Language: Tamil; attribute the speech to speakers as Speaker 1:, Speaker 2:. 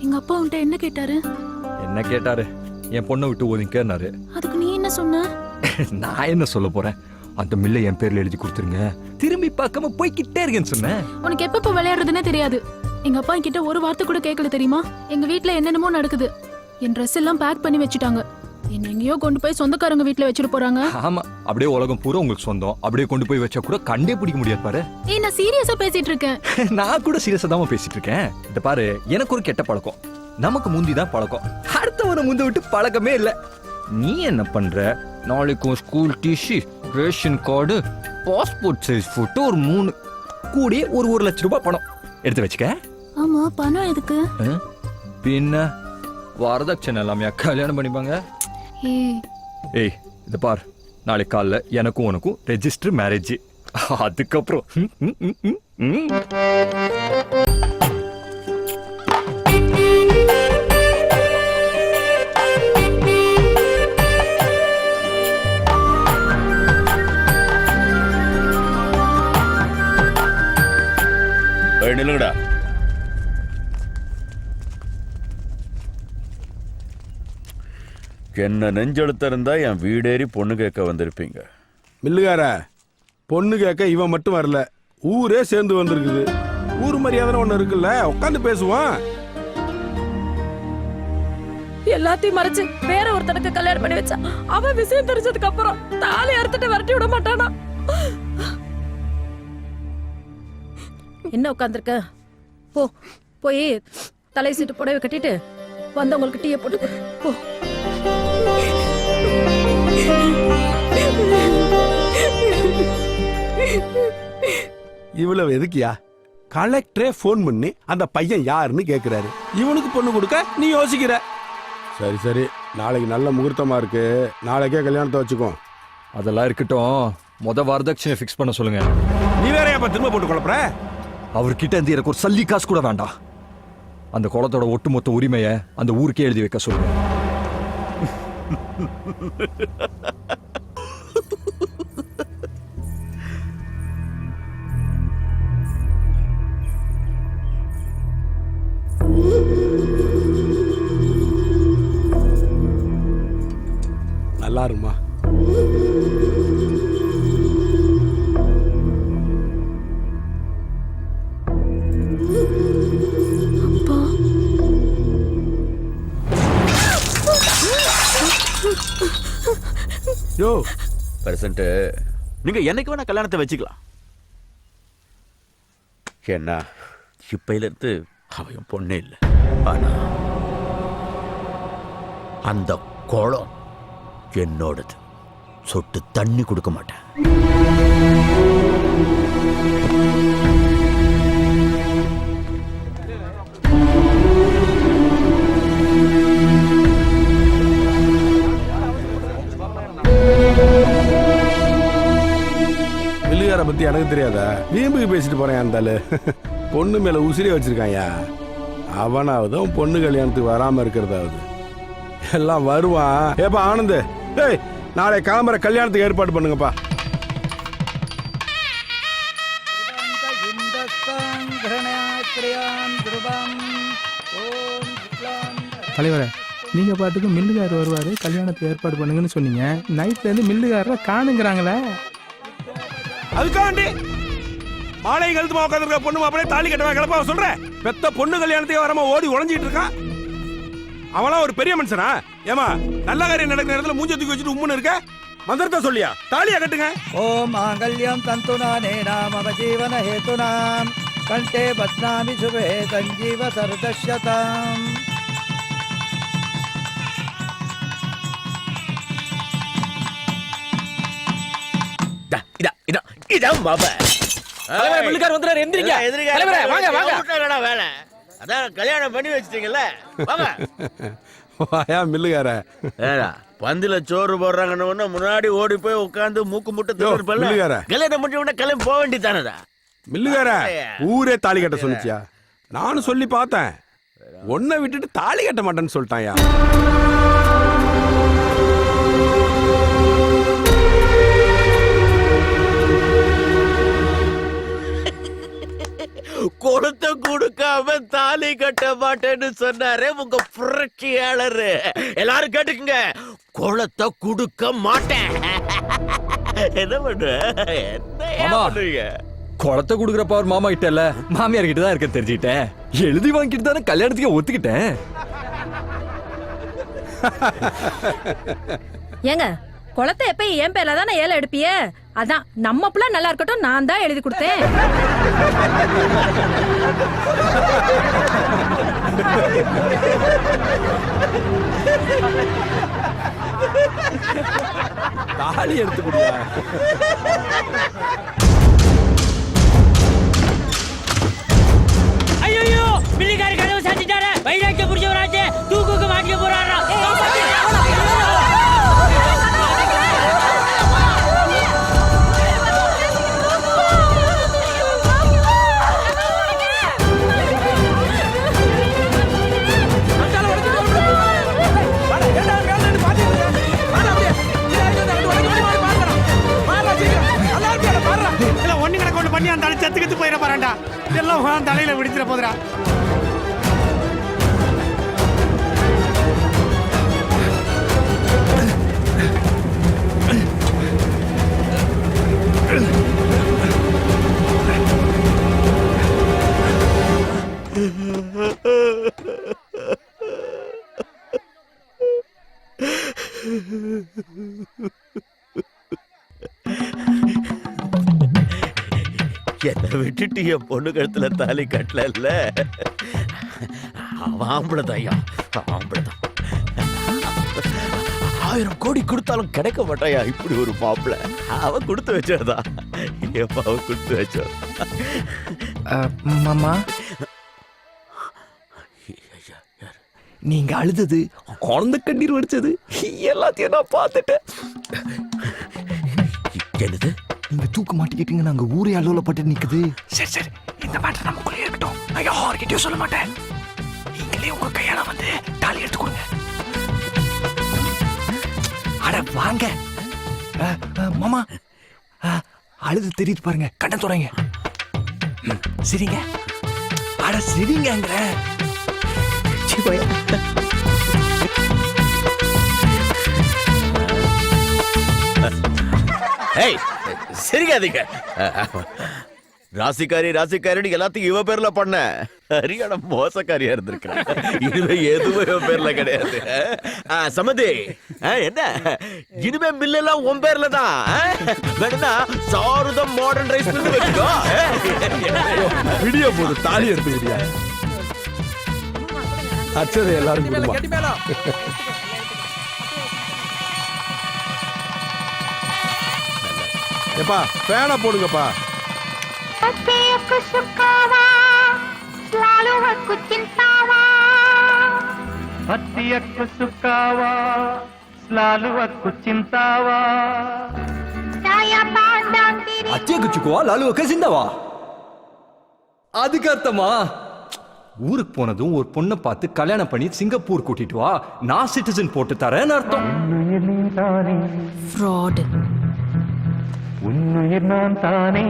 Speaker 1: எங்க அப்பா உன்கிட்ட என்ன கேட்டாரு?
Speaker 2: என்ன கேட்டாரு? என் பொண்ணை விட்டு ஒதுங்கன்னாரு
Speaker 1: அதுக்கு நீ என்ன சொன்ன?
Speaker 2: நான் என்ன சொல்ல போறேன்? அந்த மில்லை என் பேர்ல எழுதி கொடுத்துருங்க. திரும்பி பார்க்காம போய்கிட்டே இருக்கேன்னு சொன்னேன்.
Speaker 1: உனக்கு எப்பப்ப விளையாடுறதுன்னே தெரியாது. எங்க அப்பா என்கிட்ட ஒரு வார்த்தை கூட கேட்கல தெரியுமா? எங்க வீட்ல என்னென்னமோ நடக்குது. என் ட்ரெஸ் எல்லாம் பேக் பண்ணி வச்சுட்டாங்க. என்ன எங்கேயோ கொண்டு போய் சொந்தக்காரங்க வீட்ல வச்சுட்டு போறாங்க?
Speaker 2: ஆமா அப்படியே உலகம் பூரா உங்களுக்கு சொந்தம். அப்படியே கொண்டு போய் வச்சா கூட கண்டே பிடிக்க முடியாது பாரு.
Speaker 1: ஏய் நான் சீரியஸா பேசிட்டு இருக்கேன்.
Speaker 2: நான் கூட சீரியஸா தான் பேசிட்டு இருக்கேன். இந்த பாரு எனக்கு ஒரு கெட்ட பழக்கம். நமக்கு முந்தி தான் பழக்கம். அடுத்தவனை முந்தி விட்டு பழக்கமே இல்ல. நீ என்ன பண்ற? நாளைக்கும் school TC ration card passport size photo ஒரு மூணு கூடிய ஒரு ஒரு லட்ச ரூபாய் பணம். எடுத்து வச்சுக்க.
Speaker 1: ஆமா பணம் எதுக்கு?
Speaker 2: பின்ன வரதட்சணை எல்லாமே கல்யாணம் பண்ணிப்பாங்க.
Speaker 1: ஏய்.
Speaker 2: ஏய் இது பார். நாளைக்கு காலைல எனக்கும் உனக்கும் ரெஜிஸ்டர் மேரேஜ் அதுக்கப்புறம். ம்,
Speaker 3: என்ன நெஞ்செழுத்த இருந்தா என் வீடேறி பொண்ணு கேட்க வந்திருப்பீங்க.
Speaker 4: மில்லுகார பொண்ணு கேட்க இவன் மட்டும் வரல. ஊரே சேர்ந்து வந்திருக்குது. ஊர் மரியாதை ஒண்ணு இருக்குல்ல உட்காந்து பேசுவான்
Speaker 5: எல்லாத்தையும் மறைச்சு வேற ஒருத்தனுக்கு கல்யாணம் பண்ணி வச்சா அவன் விஷயம் தெரிஞ்சதுக்கு அப்புறம் தாலி அறுத்துட்டு விரட்டி விட மாட்டானா? என்ன உட்காந்துருக்க போ போய் தலை சீட்டு புடவை கட்டிட்டு வந்தவங்களுக்கு டீயை போட்டு. போ.
Speaker 4: இவ்வளவு எதுக்கியா கலெக்டரே ஃபோன் பண்ணி அந்த பையன் யாருன்னு கேக்குறாரு. இவனுக்கு பொண்ணு கொடுக்க நீ யோசிக்கிற. சரி சரி. நாளைக்கு நல்ல முகூர்த்தமா இருக்கு. நாளைக்கே கல்யாணத்தை வச்சுக்கோ.
Speaker 2: அதெல்லாம் இருக்கட்டும். முத வரதட்சணை ஃபிக்ஸ் பண்ண சொல்லுங்க.
Speaker 4: நீ வேற ஏப்பா திரும்ப போட்டு குழப்புற?
Speaker 2: அவர்கிட்ட இருந்து எனக்கு ஒரு சல்லி காசு கூட வேண்டாம். அந்த குளத்தோட ஒட்டுமொத்த உரிமையை அந்த ஊருக்கே எழுதி வைக்க சொல்லுங்க.
Speaker 4: நல்லா இருமா
Speaker 1: அப்பா.
Speaker 4: யோ.
Speaker 3: பிரசன்ட் நீங்க என்னைக்கு வேணா கல்யாணத்தை வச்சுக்கலாம். என்ன? இப்பையில இருந்து அவன் பொண்ணே இல்லை. ஆனா அந்த குளம் என்னோடது. சொட்டு தண்ணி கொடுக்க மாட்டேன்.
Speaker 4: மில்லுகார பத்தி எனக்கு தெரியாதா? வீம்புக்கு பேசிட்டு போறேன் அந்த பொண்ணு மேல உசிரியே வச்சிருக்கான்யா. அவனாவது பொண்ணு கல்யாணத்துக்கு வராம இருக்கிறதாவது. எல்லாம் வருவான். ஏப்பா ஆனந்த். ஏய் நாளை கிளம்புற கல்யாணத்துக்கு ஏற்பாடு பண்ணுங்கப்பா.
Speaker 6: தலைவரே நீங்க பாட்டுக்கு மில்லுகார் வருவாரு கல்யாணத்துக்கு ஏற்பாடு பண்ணுங்கன்னு சொன்னீங்க. நைட்ல இருந்து மில்லுகாரரை காணுங்கிறாங்களே.
Speaker 4: அதுக்காண்டி மாலை கழுத்துமா உட்காந்துருக்க பொண்ணு மாப்பிளே தாலி கட்டவா கிளப்பா சொல்றேன். பெத்த பொண்ணு கல்யாணத்துக்கு வராம ஓடி உழைஞ்சிட்டு இருக்கான். அவன்லாம் ஒரு பெரிய மனுஷனா? ஏமா நல்ல காரியம் நடக்கிற இடத்துல மூஞ்ச தூக்கி வச்சுட்டு உம்முன்னு இருக்க? மந்திரத்தை சொல்லியா? தாலியா கட்டுங்க.
Speaker 7: ஓம் மாங்கல்யம் தந்துநானேனா மம ஜீவன ஹேதுனாம் கண்டே பத்னாமி சுபே சஞ்சீவ சரதஷ்யதாம்.
Speaker 3: இதா இதா இதான் மாம.
Speaker 8: மில்லுக்கார் வந்துறாரு எந்திரிங்க. தலைவரே வாங்க வாங்க.
Speaker 3: வேலை. அதான் கல்யாணம் பண்ணி வச்சிட்டீங்கல்ல. வாங்க.
Speaker 4: வாயா மில்லுகார.
Speaker 3: ஏடா பந்தில சோறு போடுறாங்கன்னு முன்னாடி ஓடி போய் உட்கார்ந்து மூக்கு முட்டை தின்னு
Speaker 4: பிள்ளையாரே.
Speaker 3: கல்யாணம் பண்ணி உடனே கிளம்பி போக வேண்டியதானடா
Speaker 4: மில்லுகார ஊரே தாலி கட்ட சொல்லிச்சியா? நானும் சொல்லி பார்த்தேன். உன்னை விட்டுட்டு தாலி கட்ட மாட்டேன்னு சொல்லிட்டான்யா
Speaker 3: கொளுத்த கொடுக்காம தாலி கட்ட மாட்டேன்னு சொன்னாரே உங்க புரட்சியாளர். எல்லாரும் கேட்டுக்குங்க. குளத்தை கொடுக்க மாட்டேன். என்ன பண்ற? என்ன
Speaker 2: மாமா.
Speaker 3: பண்றீங்க?
Speaker 2: குளத்தை கொடுக்குற பவர் மாமா கிட்ட இல்ல மாமியார் கிட்ட தான் இருக்க தெரிஞ்சுக்கிட்டேன். எழுதி வாங்கிட்டு தானே கல்யாணத்துக்கு ஒத்துக்கிட்டேன்.
Speaker 5: ஏங்க குளத்தை எப்ப என் பேர்ல தானே ஏல எடுப்பிய? அதான் நம்ம பிள்ளை நல்லா இருக்கட்டும் நான் தான் எழுதி கொடுத்தேன்.
Speaker 4: தாலி எடுத்து
Speaker 9: பண்ணி அந்த தலை செத்து கத்து போயிட போறான்டா. எல்லாம் தலையில விடிச்சிட போதுடா
Speaker 3: என்ன விட்டுட்டு என் பொண்ணு கழுத்துல தாலி கட்டல அவன் ஆம்பளை ஐயா. ஆயிரம் கோடி கொடுத்தாலும் கிடைக்க மாட்டாயா இப்படி ஒரு மாப்பிள அவன் கொடுத்து வச்சதா? அவன் கொடுத்து வச்சோ?
Speaker 2: மாமா. நீங்க அழுதது குழந்தை கண்ணீர் வடிச்சது எல்லாத்தையும் நான் பார்த்துட்டேன்.
Speaker 3: என்னது?
Speaker 2: நீங்க தூக்க மாட்டிக்கிட்டீங்க நாங்க ஊரே அலுவலப்பட்டு நிக்குது. சரி சரி. இந்த மேட்டர் நமக்குள்ளே இருக்கட்டும். நான் யார்கிட்டயும் சொல்ல மாட்டேன். நீங்களே உங்க கையால வந்து தாலி எடுத்து கொடுங்க. அட வாங்க. மாமா. அழுது தெரியுது பாருங்க. கண்ணை துறைங்க சரிங்க. அட சரிங்கங்கிற.
Speaker 3: ஏய் சரிக்காதீங்க. ராசிக்காரி ராசிக்காரின்னு எல்லாத்தையும் இவ பேர்ல பண்ண. ஹரியானா மோசக்காரியா இருந்திருக்கிறேன் இனிமே எதுவும் இவ பேர்ல கிடையாது. ஆ, என்ன? இனிமே மில் எல்லாம் உன் பேர்ல தான்? வேணும்னா சாருதம் மாடர்ன் ரைஸ் மில் வச்சுக்கோ.
Speaker 4: விடிய போது தாலி எடுத்துக்கிறியா அச்சதை எல்லாரும் கொடுமா ஏப்பா ஃபேனை போடுங்கப்பா
Speaker 10: Hatiku sukawa, selalu aku cintawa.
Speaker 9: హత్యకు సుఖావా స్లాలు అక్కు చింతావా
Speaker 10: Saya pandang diri
Speaker 2: அத்திய குச்சுக்குவா லாலுவக்க சிந்தாவா அதுக்கு அர்த்தமா ஊருக்கு போனதும் ஒரு பொண்ணை பார்த்து கல்யாணம் பண்ணி சிங்கப்பூர் கூட்டிட்டு வா நான் சிட்டிசன் போட்டு தரேன்னு அர்த்தம்
Speaker 5: ஃப்ராடு
Speaker 9: உன்னுயிர் நான் தானே